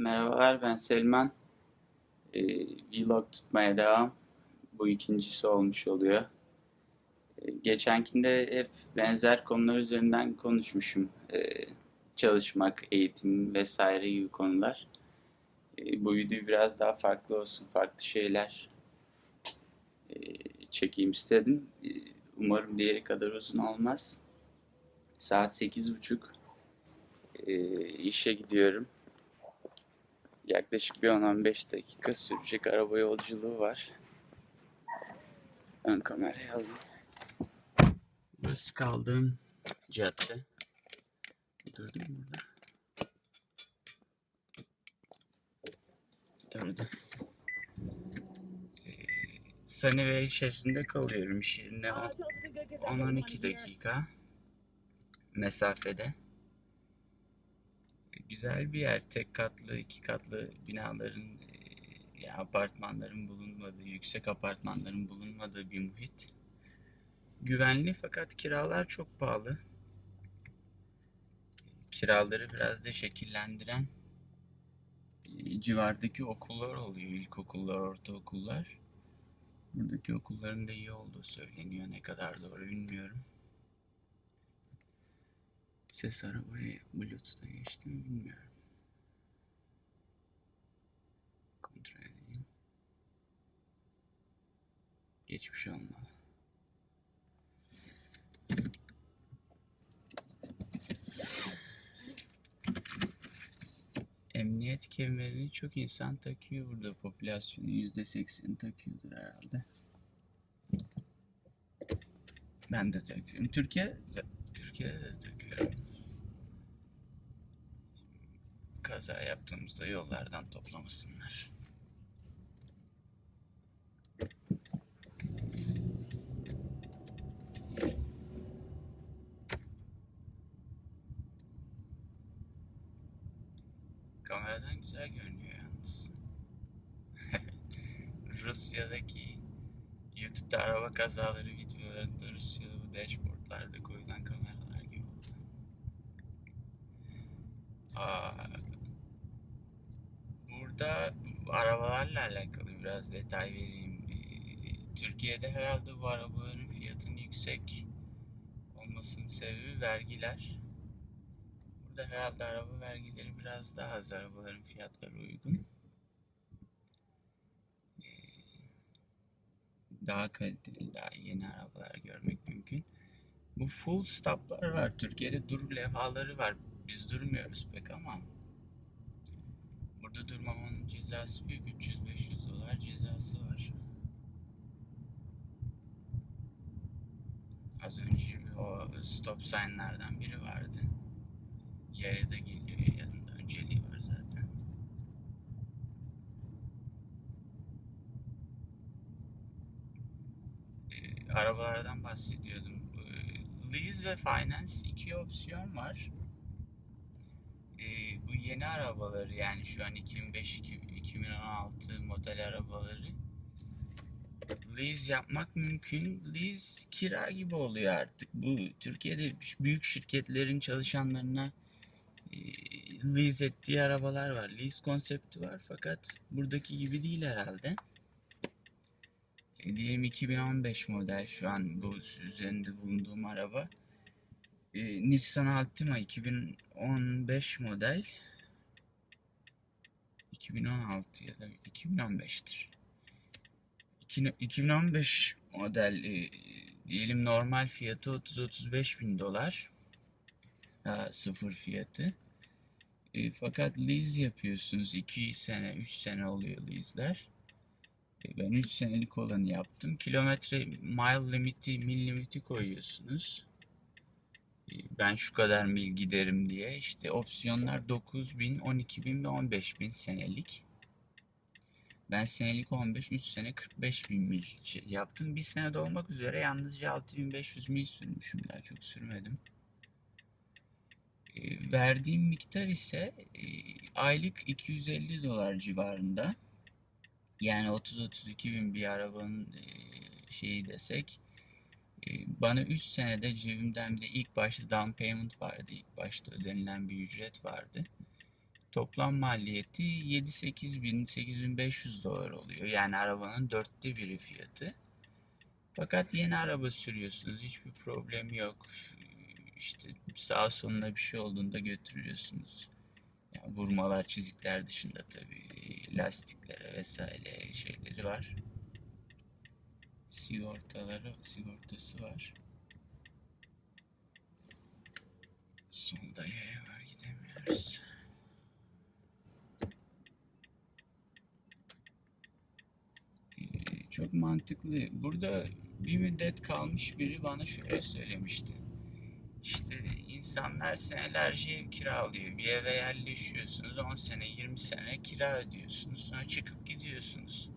Merhabalar ben Selman. Ee, vlog tutmaya devam. Bu ikincisi olmuş oluyor. Ee, geçenkinde hep benzer konular üzerinden konuşmuşum. Ee, çalışmak, eğitim vesaire gibi konular. Ee, bu video biraz daha farklı olsun, farklı şeyler ee, çekeyim istedim. Ee, umarım diğeri kadar uzun olmaz. Saat 8.30. Ee, işe gidiyorum. Yaklaşık bir 10-15 dakika sürecek araba yolculuğu var. Ön kamerayı alayım. Burası kaldığım cadde. Durdum burada. Durdu. Ee, Sunnyvale şehrinde kalıyorum. İş yerine 10-12 dakika mesafede. Güzel bir yer. Tek katlı, iki katlı binaların, e, apartmanların bulunmadığı, yüksek apartmanların bulunmadığı bir muhit. Güvenli fakat kiralar çok pahalı. Kiraları biraz da şekillendiren e, civardaki okullar oluyor. İlkokullar, ortaokullar. Buradaki okulların da iyi olduğu söyleniyor. Ne kadar doğru bilmiyorum. Ses arabaya Bluetooth'a geçti mi bilmiyorum. Kontrol edeyim. Geçmiş olmalı. Emniyet kemerini çok insan takıyor burada. Popülasyonun yüzde sekseni takıyordur herhalde. Ben de takıyorum. Türkiye Türkiye'de de takıyorum. Kaza yaptığımızda yollardan toplamasınlar. Kameradan güzel görünüyor yalnız. Rusya'daki YouTube'da araba kazaları videolarında Rusya'da bu dashboardlarda koyulan kameralar gibi oldu. Aa, burada bu arabalarla alakalı biraz detay vereyim. Ee, Türkiye'de herhalde bu arabaların fiyatının yüksek olmasının sebebi vergiler. Burada herhalde araba vergileri biraz daha az, arabaların fiyatları uygun. Ee, daha kaliteli, daha yeni arabalar görmek mümkün. Bu full stoplar var. Türkiye'de dur levhaları var. Biz durmuyoruz pek ama. Burada durmamanın cezası büyük. 300-500 dolar cezası var. Az önce o stop sign'lardan biri vardı. Yaya da geliyor. Yanında önceliği var zaten. Ee, arabalardan bahsediyordum. Ee, Lease ve finance iki opsiyon var. Ee, bu yeni arabaları yani şu an 2005-2016 model arabaları lease yapmak mümkün. Lease kira gibi oluyor artık. Bu Türkiye'de büyük şirketlerin çalışanlarına e, lease ettiği arabalar var. Lease konsepti var fakat buradaki gibi değil herhalde. E, diyelim 2015 model şu an bu üzerinde bulunduğum araba. E, Nissan Altima 2015 model. 2016 ya da 2015'tir. 2015 model e, diyelim normal fiyatı 30-35 bin dolar. Ha, sıfır fiyatı. E, fakat lease yapıyorsunuz. 2 sene, 3 sene oluyor lease'ler. E, ben 3 senelik olanı yaptım. Kilometre mile limiti, mil limiti koyuyorsunuz. Ben şu kadar mil giderim diye. İşte opsiyonlar 9 bin, 12 bin ve 15 bin senelik. Ben senelik 15, 3 sene 45 bin mil şey yaptım. Bir sene olmak üzere yalnızca 6500 mil sürmüşüm. Daha çok sürmedim. E, verdiğim miktar ise e, aylık 250 dolar civarında. Yani 30-32 bin bir arabanın e, şeyi desek. E, bana 3 senede cebimden bir de ilk başta down payment vardı. İlk başta ödenilen bir ücret vardı. Toplam maliyeti 7-8 bin, 8500 dolar oluyor. Yani arabanın dörtte biri fiyatı. Fakat yeni araba sürüyorsunuz. Hiçbir problem yok. İşte sağ sonuna bir şey olduğunda götürüyorsunuz. Yani vurmalar, çizikler dışında tabii lastiklere vesaire şeyleri var. Sigortaları, sigortası var. Solda yaya var gidemiyoruz. Ee, Çok mantıklı. Burada bir müddet kalmış biri bana şöyle söylemişti. İşte insanlar senelerce ev kiralıyor. Bir eve yerleşiyorsunuz. 10 sene, 20 sene kira ödüyorsunuz. Sonra çıkıp gidiyorsunuz.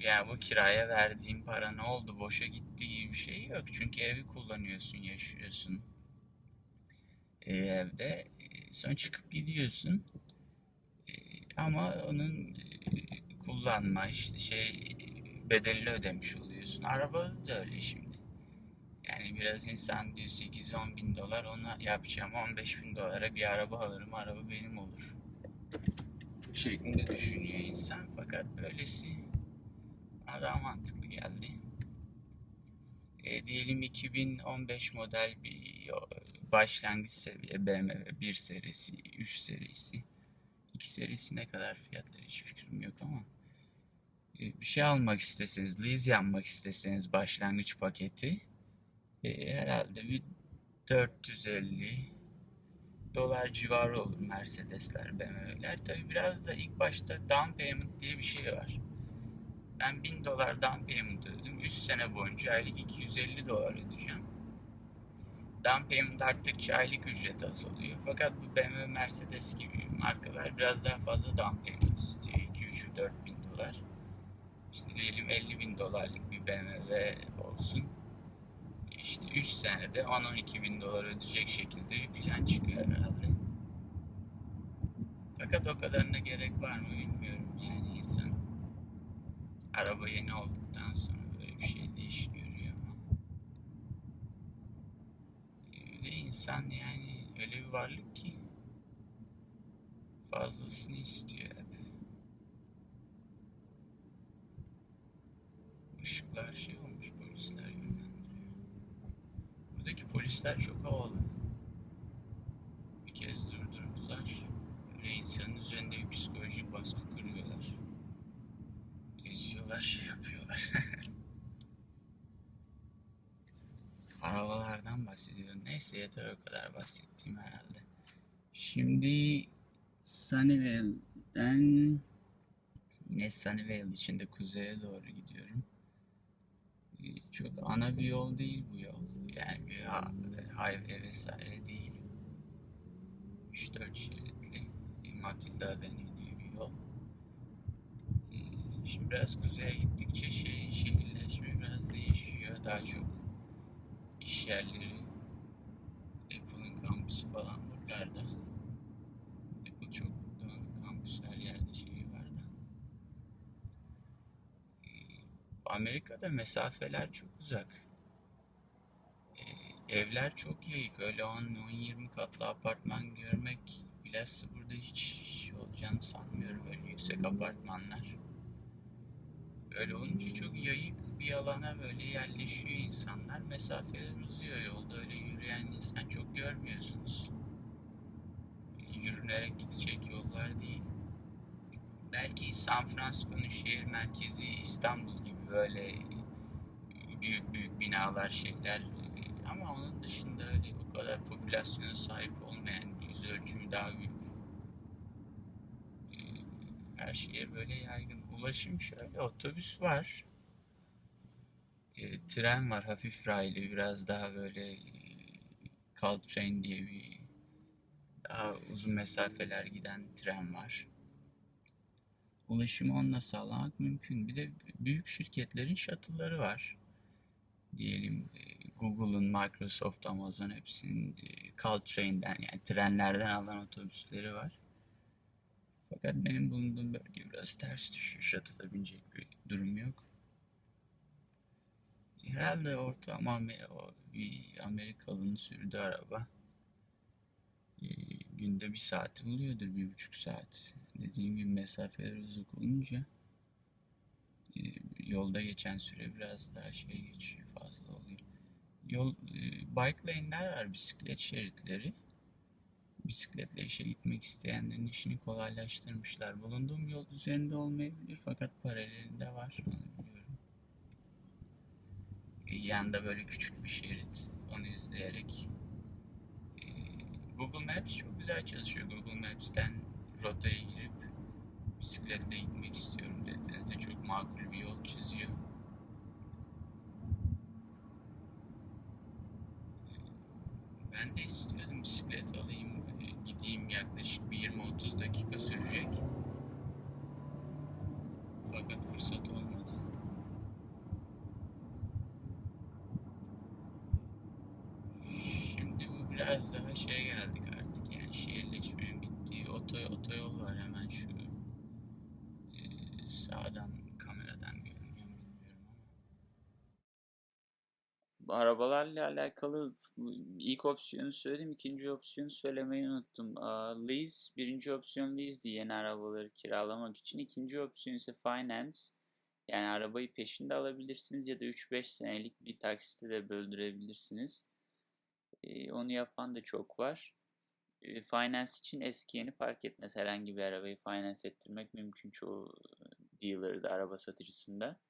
Yani bu kiraya verdiğin para ne oldu? Boşa gitti gibi bir şey yok. Çünkü evi kullanıyorsun, yaşıyorsun. Ee, evde. Ee, Sonra çıkıp gidiyorsun. Ee, Ama onun e, kullanma işte şey bedelini ödemiş oluyorsun. Araba da öyle şimdi. Yani biraz insan diyor 8-10 bin dolar ona yapacağım 15 bin dolara bir araba alırım araba benim olur. Şeklinde düşünüyor insan fakat böylesi daha mantıklı geldi. E, diyelim 2015 model bir başlangıç seviye BMW 1 serisi, 3 serisi. 2 serisi ne kadar fiyatları hiç fikrim yok ama e, bir şey almak isteseniz, lease yapmak isteseniz başlangıç paketi e, herhalde bir 450 dolar civarı olur Mercedesler, BMW'ler. Tabi biraz da ilk başta down payment diye bir şey var. Ben 1000 dolar down payment ödedim. 3 sene boyunca aylık 250 dolar ödeyeceğim. Down payment arttıkça aylık ücret azalıyor. Fakat bu BMW, Mercedes gibi markalar biraz daha fazla down payment istiyor. 2-3-4 bin dolar. İşte diyelim 50 bin dolarlık bir BMW olsun. İşte 3 senede 10-12 bin dolar ödeyecek şekilde bir plan çıkıyor herhalde. Fakat o kadarına gerek var mı bilmiyorum. Araba yeni olduktan sonra böyle bir şey değiş görüyor ama. Bir de insan yani öyle bir varlık ki fazlasını istiyor hep. Işıklar şey olmuş polisler yönlendiriyor. Buradaki polisler çok havalı. Bir kez durdurdular. Böyle insanın üzerinde bir psikolojik baskı kuruyorlar. Eziyorlar, şey yapıyorlar. Arabalardan bahsediyorum. Neyse yeter o kadar bahsettiğim herhalde. Şimdi Sunnyvale'den yine Sunnyvale içinde kuzeye doğru gidiyorum. Ee, Çok ana bir yol değil bu yol. Yani bir highway vesaire değil. 3-4 şeritli Matilda Avenue diye bir yol. Ee, Şimdi biraz kuzeye gittikçe şey, şehirleşme biraz değişiyor. Daha çok iş yerleri, Apple'ın kampüsü falan buralarda. Apple çok dağınık kampüs her yerde şeyi var da. Ee, Amerika'da mesafeler çok uzak. Ee, evler çok yayık. Öyle 10-20 katlı apartman görmek bilhassa burada hiç olacağını sanmıyorum. Öyle yüksek apartmanlar. Öyle olunca çok yayık bir alana böyle yerleşiyor insanlar. Mesafeler uzuyor yolda. Öyle yürüyen insan çok görmüyorsunuz. Yürünerek gidecek yollar değil. Belki San Francisco'nun şehir merkezi İstanbul gibi böyle büyük büyük binalar şeyler ama onun dışında öyle o kadar popülasyona sahip olmayan yüz ölçümü daha büyük Ee, her şeye böyle yaygın ulaşım şöyle otobüs var Ee, tren var hafif raylı biraz daha böyle e, Caltrain diye bir daha uzun mesafeler giden tren var ulaşımı onunla sağlamak mümkün. Bir de büyük şirketlerin shuttle'ları var. Diyelim e, Google'ın, Microsoft, Amazon hepsinin e, Caltrain'den yani trenlerden alan otobüsleri var. Fakat benim bulunduğum bölge biraz ters düşüyor. Shuttle'a binecek bir durum yok. Herhalde ortalama Amer- o bir Amerikalı'nın sürdüğü araba. E, günde bir saati buluyordur, bir buçuk saat. Dediğim gibi mesafeler uzak olunca e, yolda geçen süre biraz daha şey geçiyor, fazla oluyor. Yol, e, bike lane'ler var, bisiklet şeritleri. Bisikletle işe gitmek isteyenlerin işini kolaylaştırmışlar. Bulunduğum yol üzerinde olmayabilir fakat paralelinde var, onu biliyorum. E, Yanında böyle küçük bir şerit, onu izleyerek e, Google Maps çok güzel çalışıyor. Google Maps'ten rotaya girip bisikletle gitmek istiyorum dediğinizde çok makul bir yol çiziyor. Ben de istiyordum bisiklet alayım, gideyim yaklaşık bir 20-30 dakika sürecek. Fakat fırsat olmadı. Şimdi bu biraz daha şey geldik artık yani şehirleşmenin bittiği oto, otoyol var hemen şu e, sağdan kameradan görünüyor mu bilmiyorum ama. Bu arabalarla alakalı ilk opsiyonu söyledim, ikinci opsiyonu söylemeyi unuttum. Lease, birinci opsiyon lease'di yeni arabaları kiralamak için. İkinci opsiyon ise finance. Yani arabayı peşinde alabilirsiniz ya da 3-5 senelik bir taksite de böldürebilirsiniz. Ee, onu yapan da çok var. Ee, finance için eski yeni fark etmez. Herhangi bir arabayı finance ettirmek mümkün çoğu dealer'da, araba satıcısında.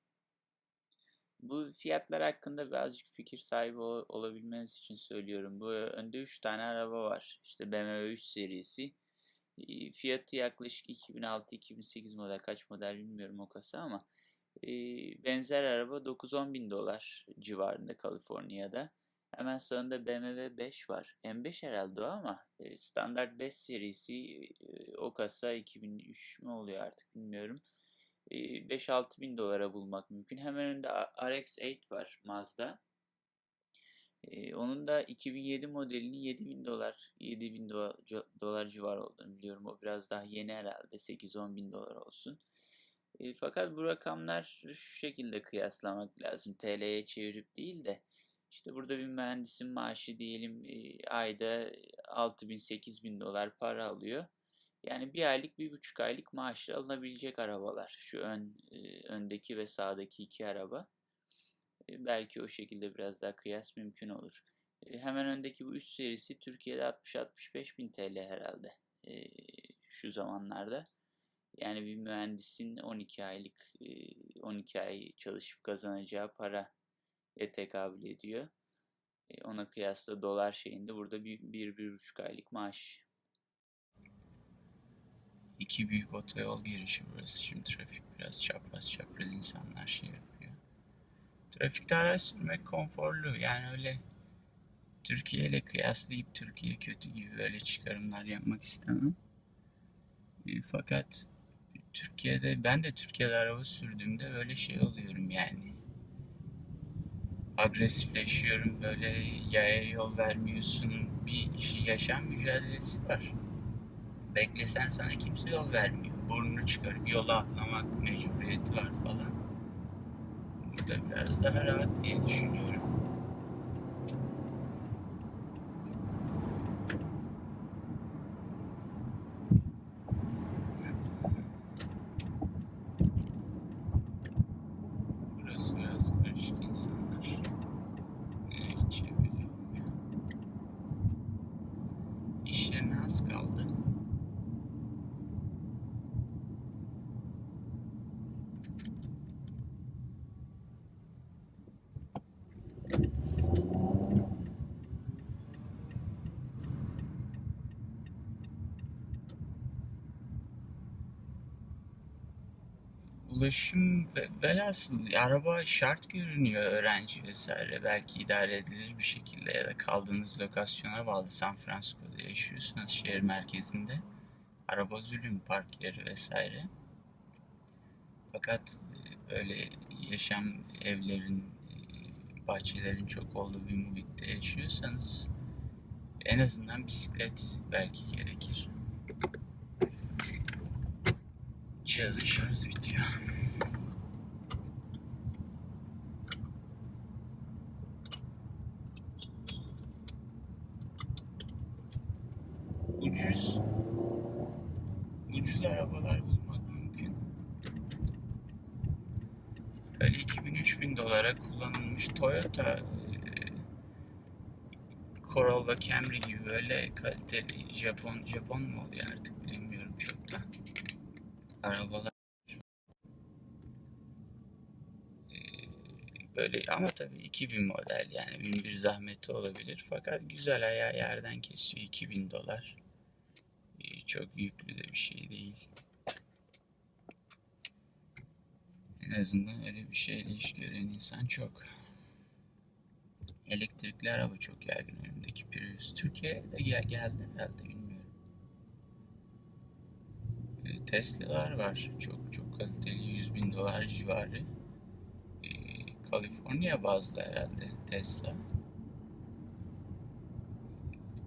Bu fiyatlar hakkında birazcık fikir sahibi ol- olabilmeniz için söylüyorum. Bu önde 3 tane araba var. İşte BMW 3 serisi. Fiyatı yaklaşık 2006-2008 model kaç model bilmiyorum o kasa ama e, benzer araba 9-10 bin dolar civarında Kaliforniya'da. Hemen sağında BMW 5 var. M5 herhalde o ama e, standart 5 serisi e, o kasa 2003 mü oluyor artık bilmiyorum. E, 5-6 bin dolara bulmak mümkün. Hemen önünde RX-8 var Mazda. Onun da 2007 modelinin 7 bin dolar, 7 bin dolar, dolar civar olduğunu biliyorum. O biraz daha yeni herhalde 8-10 bin dolar olsun. Fakat bu rakamlar şu şekilde kıyaslamak lazım. TL'ye çevirip değil de işte burada bir mühendisin maaşı diyelim ayda 6 bin 8 bin dolar para alıyor. Yani bir aylık bir buçuk aylık maaşla alınabilecek arabalar. Şu ön öndeki ve sağdaki iki araba. Belki o şekilde biraz daha kıyas mümkün olur. Hemen öndeki bu üst serisi Türkiye'de 60-65 bin TL herhalde şu zamanlarda. Yani bir mühendisin 12 aylık, 12 ay çalışıp kazanacağı para tekabül ediyor. Ona kıyasla dolar şeyinde burada bir, bir, bir buçuk aylık maaş. İki büyük otoyol girişi burası. Şimdi trafik biraz çapraz çapraz insanlar şey yapıyor. Trafikte araç sürmek konforlu. Yani öyle Türkiye ile kıyaslayıp Türkiye kötü gibi böyle çıkarımlar yapmak istemem. Fakat Türkiye'de ben de Türkiye'de araba sürdüğümde böyle şey oluyorum yani. Agresifleşiyorum böyle yaya yol vermiyorsun. Bir işi yaşam mücadelesi var. Beklesen sana kimse yol vermiyor. Burnunu çıkarıp yola atlamak mecburiyeti var falan. Burada biraz daha rahat diye düşünüyorum. Burası biraz karışık insanlar. Nereye gideceği belli olmuyor. İş yerine az kaldı. Ulaşım ve velhasıl araba şart görünüyor öğrenci vesaire. Belki idare edilir bir şekilde ya da kaldığınız lokasyona bağlı. San Francisco'da yaşıyorsanız şehir merkezinde araba zulüm park yeri vesaire. Fakat e, böyle yaşam evlerin, e, bahçelerin çok olduğu bir muhitte yaşıyorsanız en azından bisiklet belki gerekir. Cihazın şarjı bitiyor. Ucuz arabalar bulmak mümkün. Öyle 2000-3000 dolara kullanılmış Toyota e, Corolla Camry gibi böyle kaliteli Japon Japon mu oluyor artık bilemiyorum çok da. Arabalar e, böyle ama tabii 2000 model yani bin bir zahmeti olabilir fakat güzel ayağı yerden kesiyor 2000 dolar. E, Çok yüklü de bir şey değil. En azından öyle bir şeyle iş gören insan çok. Elektrikli araba çok yaygın önümdeki Prius. Türkiye'de gel geldi herhalde. E, Tesla'lar var. Çok çok kaliteli 100 bin dolar civarı. E, Kaliforniya bazlı herhalde Tesla.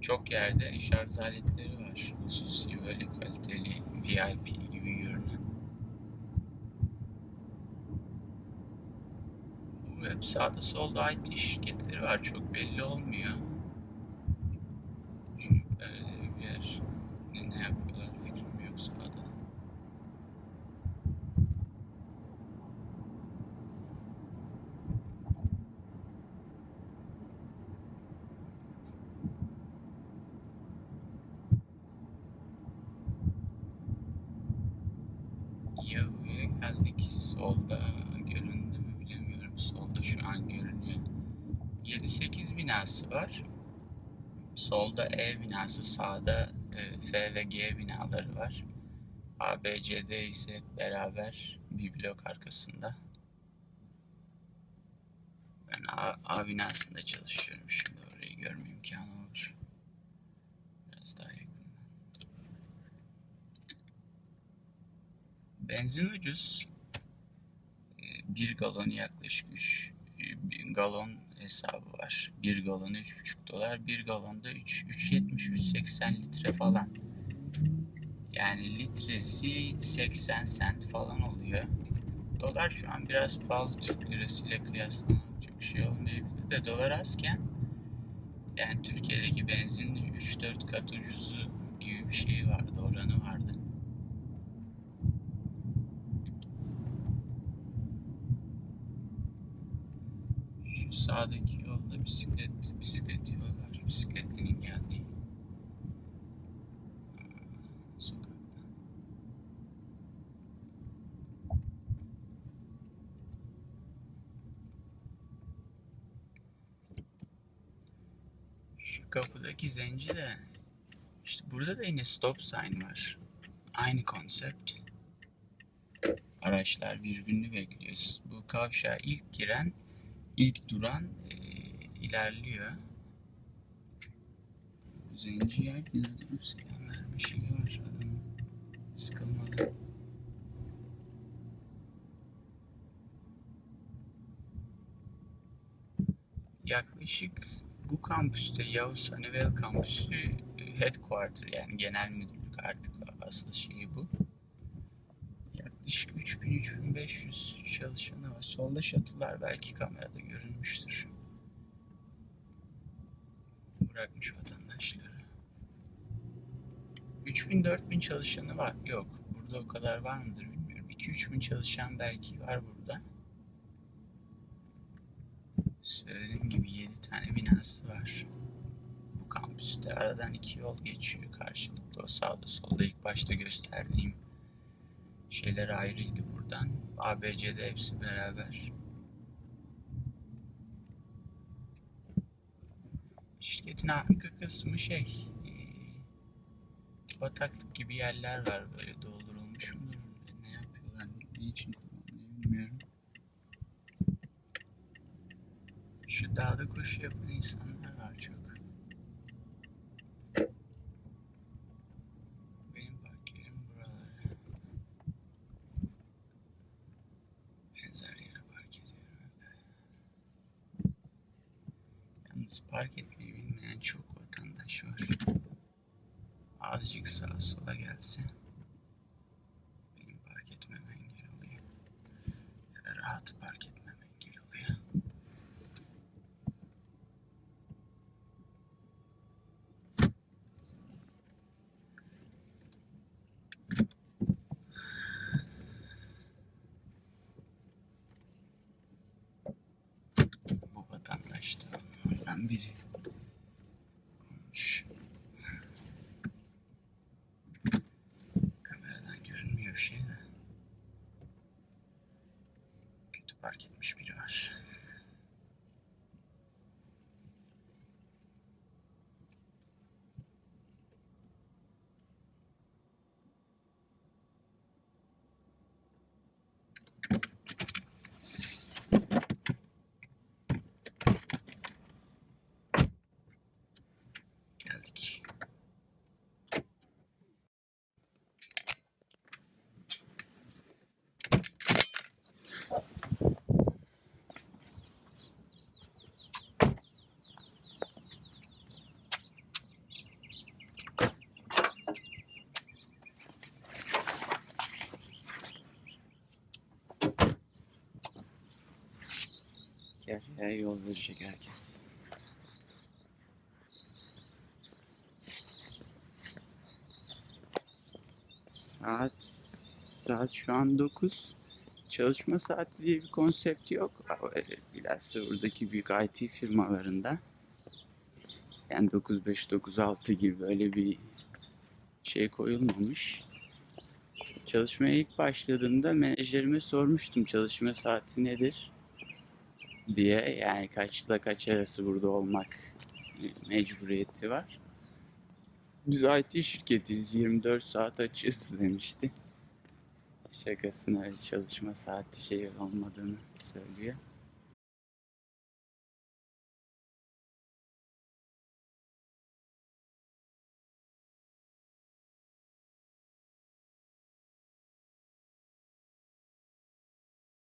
Çok yerde şarj aletleri var. Hususi böyle kaliteli VIP gibi görünen. Bu hep sağda solda IT şirketleri var. Çok belli olmuyor. Çünkü böyle bir yer. Ne, ne yapıyorlar fikrim yok sağda. Yahoo'ya geldik. Solda göründü mü bilemiyorum. Solda şu an görünüyor. 7-8 binası var. Solda E binası, sağda e, F ve G binaları var. A, B, C, D ise beraber bir blok arkasında. Ben A, A binasında çalışıyorum şimdi orayı görme imkanı olur. Biraz daha yakından. Benzin ucuz. Ee, Bir galonu yaklaşık 3 galon hesabı var. Bir galonu 3,5 dolar. Bir galonda 3 3.70 3.80 litre falan. Yani litresi 80 sent falan oluyor. Dolar şu an biraz pahalı Türk lirasıyla kıyaslamak çok şey olmayabilir de dolar azken yani Türkiye'deki benzin 3-4 kat ucuzu gibi bir şey vardı, oranı vardı. Şu sağdaki yolda bisiklet, bisiklet yolu var. Bisikletlinin geldiği sokakta. Şu kapıdaki zenci de işte burada da yine stop sign var. Aynı konsept. Araçlar birbirini bekliyor. Bu kavşağa ilk giren, ilk duran e, ilerliyor. Bu zenci herkese durup selam verme şeyi var adamın. Sıkılmadan. Yaklaşık bu kampüste Yavuz Hanivel kampüsü e, headquarter yani genel müdürlük artık asıl şeyi bu. Yaklaşık 3000-3500 çalışanı var. Solda şatılar belki kamerada görünmüştür. Bırakmış vatandaşları. 3000-4000 çalışanı var. Yok. Burada o kadar var mıdır bilmiyorum. 2-3 bin çalışan belki var burada. Söylediğim gibi 7 tane binası var. Bu kampüste aradan iki yol geçiyor karşılıklı. O sağda solda ilk başta gösterdiğim şeyler ayrıydı buradan. ABC'de hepsi beraber. Şirketin arka kısmı şey e, bataklık gibi yerler var böyle doldurulmuş mudur? Ne yapıyorlar? Ne için kullanılıyor bilmiyorum. Şu dağda koşu yapan insanlar var çok. Benim park yerim buraları. Benzer yere park ediyorum hep. Park etmeyi bilmeyen çok vatandaş var. Azıcık sağa sola gelse benim park etmeme engel oluyor. Ya da rahat park etmeme engel oluyor. Saatlerden biri. olmuş. Kameradan görünmüyor bir şey de. Kötü park etmiş biri var. Geldik. Gel ya yol verecek herkes. Saat saat şu an 9. Çalışma saati diye bir konsept yok. Bilhassa buradaki büyük IT firmalarında. Yani 9-5-9-6 gibi böyle bir şey koyulmamış. Çalışmaya ilk başladığımda menajerime sormuştum çalışma saati nedir diye. Yani kaçla kaç arası burada olmak mecburiyeti var. Biz IT şirketiyiz 24 saat açığız demişti. Şakasına çalışma saati şey olmadığını söylüyor.